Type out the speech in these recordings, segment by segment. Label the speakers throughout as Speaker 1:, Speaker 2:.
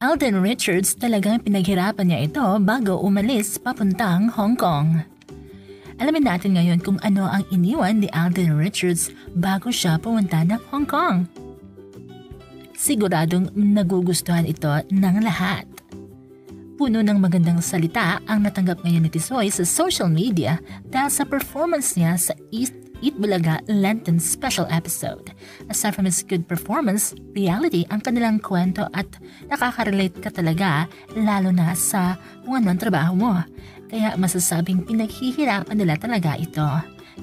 Speaker 1: Alden Richards talagang pinaghirapan niya ito bago umalis papuntang Hong Kong. Alamin natin ngayon kung ano ang iniwan ni Alden Richards bago siya pumunta ng Hong Kong. Siguradong nagugustuhan ito ng lahat. Puno ng magandang salita ang natanggap ngayon ni Tisoy sa social media dahil sa performance niya sa East Eat Bulaga Lenten Special Episode. Aside from his good performance, reality ang kanilang kwento at nakaka-relate ka talaga lalo na sa kung anong trabaho mo. Kaya masasabing pinaghihirapan nila talaga ito.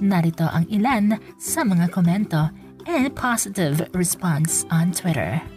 Speaker 1: Narito ang ilan sa mga komento and positive response on Twitter.